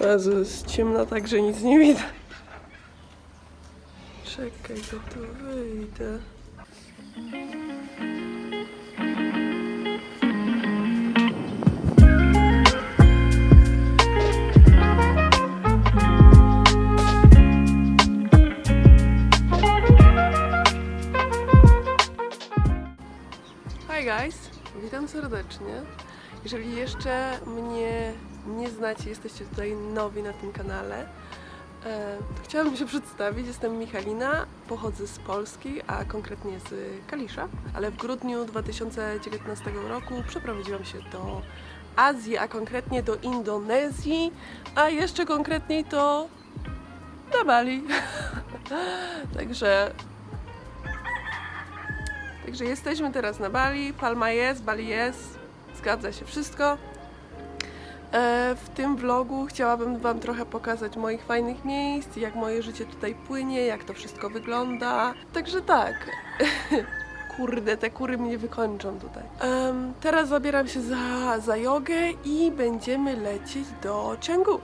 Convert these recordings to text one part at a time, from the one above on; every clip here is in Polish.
Jezu, jest ciemno tak, że nic nie widać. Czekaj, to tu wyjdę. Hi guys, witam serdecznie. Jeżeli jeszcze mnie nie znacie, jesteście tutaj nowi na tym kanale, e, chciałabym się przedstawić. Jestem Michalina, pochodzę z Polski, a konkretnie z Kalisza, ale w grudniu 2019 roku przeprowadziłam się do Azji, a konkretnie do Indonezji, a jeszcze konkretniej to na Bali. Także Także jesteśmy teraz na Bali. Palma jest, Bali jest. Zgadza się wszystko. E, W tym vlogu chciałabym Wam trochę pokazać moich fajnych miejsc, jak moje życie tutaj płynie, jak to wszystko wygląda. Także tak. Kurde, te kury mnie wykończą tutaj. Teraz zabieram się za, za jogę i będziemy lecieć do Canggu.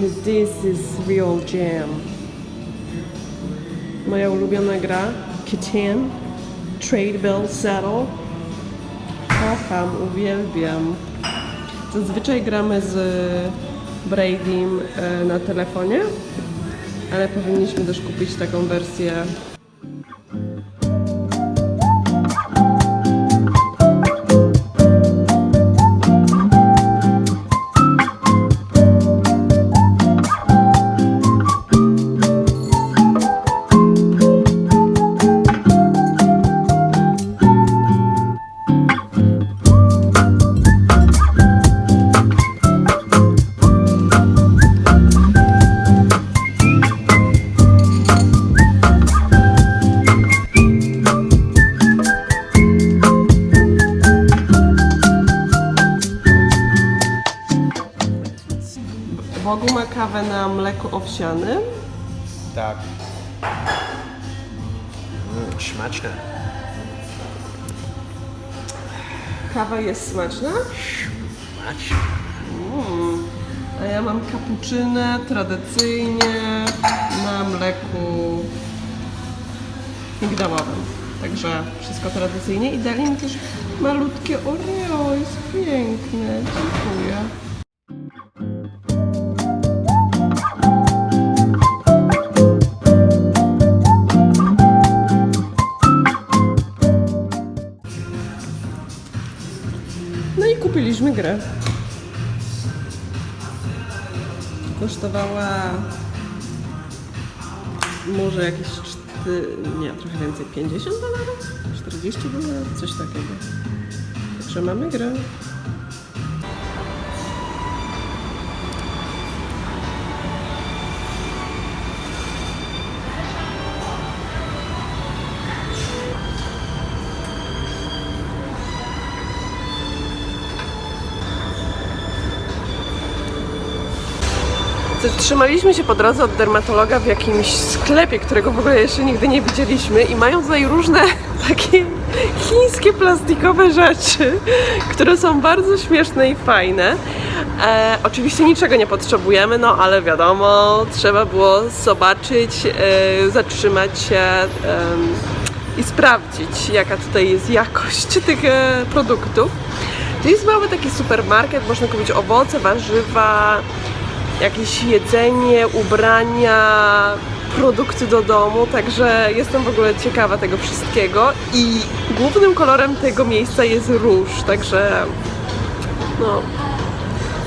This is real jam. Moja ulubiona gra Catan, Tradeville Saddle. Kocham, uwielbiam. Zazwyczaj gramy z Bradym e, na telefonie, ale powinniśmy też kupić taką wersję Bogu ma kawę na mleku owsianym. Tak. Mm, smaczne. Kawa jest smaczna, Smaczne. a ja mam kapuczynę tradycyjnie na mleku migdałowym. Także wszystko tradycyjnie i dali mi też malutkie Oreo, jest piękne, dziękuję. Kupiliśmy grę. Kosztowała może jakieś 4, nie, trochę więcej, 50 dolarów? 40 dolarów? Coś takiego. Także mamy grę. Zatrzymaliśmy się po drodze od dermatologa w jakimś sklepie, którego w ogóle jeszcze nigdy nie widzieliśmy i mają tutaj różne takie chińskie plastikowe rzeczy, które są bardzo śmieszne i fajne. E, oczywiście niczego nie potrzebujemy, no ale wiadomo, trzeba było zobaczyć, e, zatrzymać się em, i sprawdzić, jaka tutaj jest jakość tych e, produktów. To jest mały taki supermarket, można kupić owoce, warzywa, jakieś jedzenie, ubrania, produkty do domu, także jestem w ogóle ciekawa tego wszystkiego i głównym kolorem tego miejsca jest róż, także no,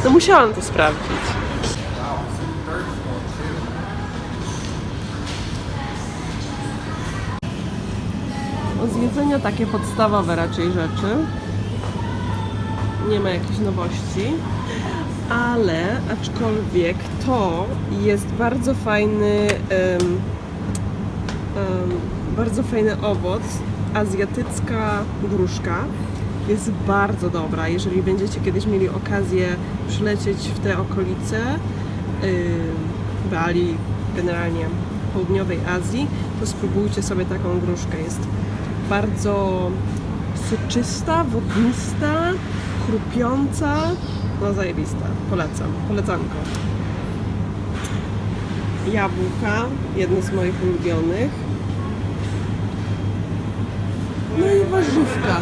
no musiałam to sprawdzić. Z jedzenia takie podstawowe raczej rzeczy. Nie ma jakichś nowości ale aczkolwiek to jest bardzo fajny em, em, bardzo fajny owoc azjatycka gruszka. Jest bardzo dobra. Jeżeli będziecie kiedyś mieli okazję przylecieć w te okolice ym, Bali generalnie południowej Azji to spróbujcie sobie taką gruszkę. Jest bardzo soczysta, wodnista, chrupiąca no zajebista, polecam, polecanko. Jabłka, jedno z moich ulubionych. No i warzywka.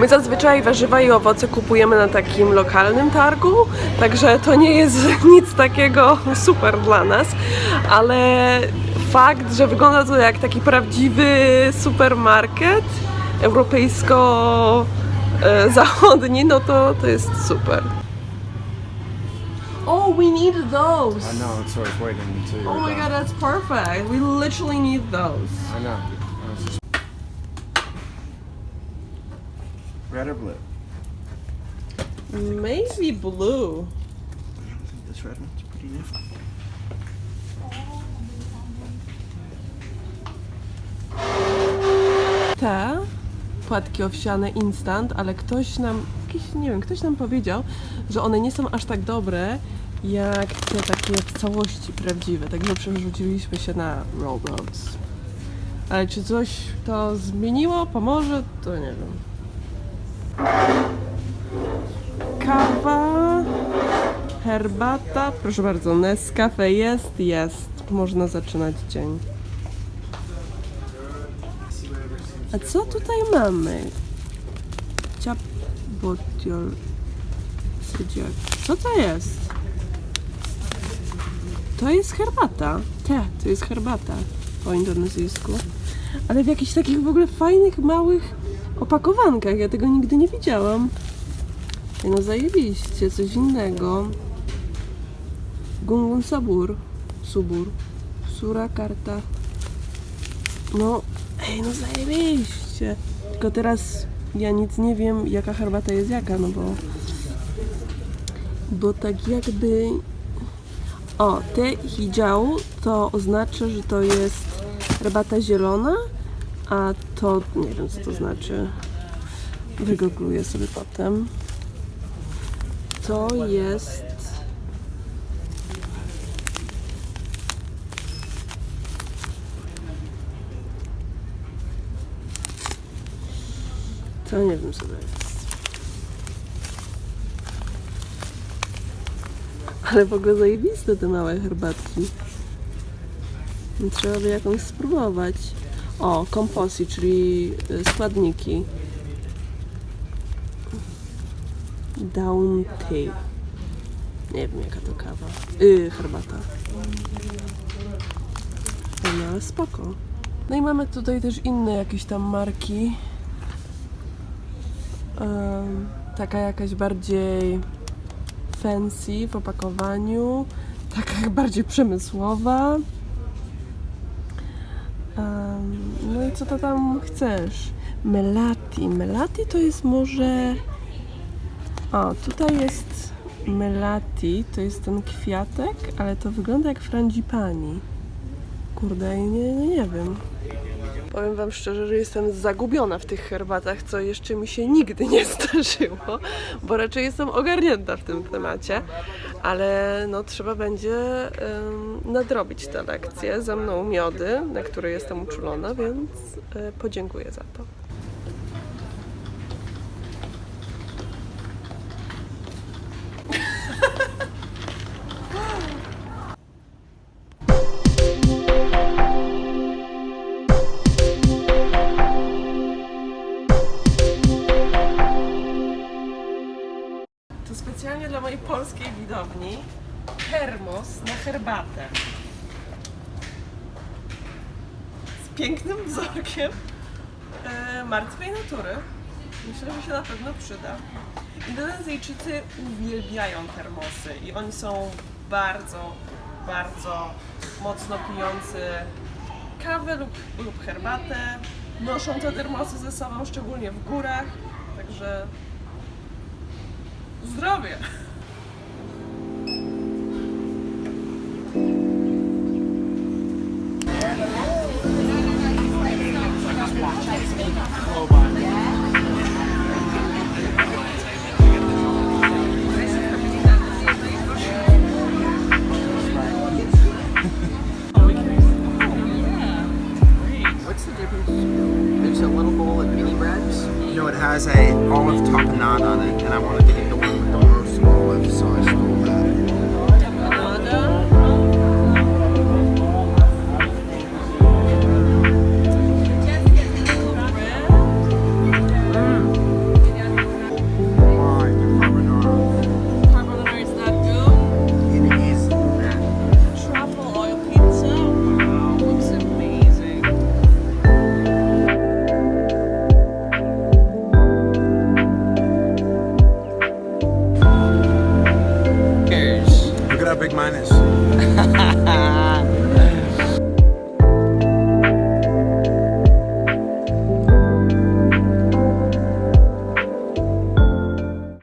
My zazwyczaj warzywa i owoce kupujemy na takim lokalnym targu, także to nie jest nic takiego super dla nas, ale fakt, że wygląda to jak taki prawdziwy supermarket europejsko-zachodni, no to, to jest super. Oh, we need those! I know, it's always waiting until you're Oh my god, that's perfect! We literally need those. I know. I was just... Red or blue? Maybe blue. I think this red one's pretty new. te płatki owsiane instant, ale ktoś nam, jakiś, nie wiem, ktoś nam powiedział, że one nie są aż tak dobre jak te takie w całości prawdziwe, także przerzuciliśmy się na Roblox. Ale czy coś to zmieniło, pomoże, to nie wiem. Kawa, herbata, proszę bardzo, Nescafe jest, jest. Można zaczynać dzień. A co tutaj mamy? Ciapotiol. Sydziak. Co to jest? To jest herbata. Te, to jest herbata po indonezyjsku. Ale w jakichś takich w ogóle fajnych, małych opakowankach. Ja tego nigdy nie widziałam. No zajebiście, coś innego. Gungun sabur. Subur. Surakarta. No, ej, no zajebiście. Tylko teraz ja nic nie wiem, jaka herbata jest jaka, no bo... Bo tak jakby... O, te hijau to oznacza, że to jest herbata zielona, a to nie wiem co to znaczy. Wygoogluję sobie potem. To jest... To nie wiem co to jest. Ale w ogóle zajebiste te małe herbatki. Trzeba by jakąś spróbować. O, komposy, czyli y, składniki. Down tea. Nie wiem jaka to kawa. Yy, herbata. No spoko. No i mamy tutaj też inne jakieś tam marki. Em, taka jakaś bardziej fancy w opakowaniu, taka bardziej przemysłowa. Em, no i co to tam chcesz? Melati. Melati to jest może. O, tutaj jest melati to jest ten kwiatek, ale to wygląda jak frangipani. Kurde, nie, nie, nie wiem. Powiem Wam szczerze, że jestem zagubiona w tych herbatach, co jeszcze mi się nigdy nie zdarzyło, bo raczej jestem ogarnięta w tym temacie, ale no trzeba będzie nadrobić te lekcje. Za mną miody, na które jestem uczulona, więc e, podziękuję za. To mojej polskiej widowni termos na herbatę. Z pięknym wzorkiem e, martwej natury. Myślę, że się na pewno przyda. Indonezyjczycy uwielbiają termosy i oni są bardzo, bardzo mocno pijący kawę lub, lub herbatę. Noszą te termosy ze sobą, szczególnie w górach. Także Zdrowie! There's a little bowl of mini breads. You know, it has a olive tapenade on it, and I want to take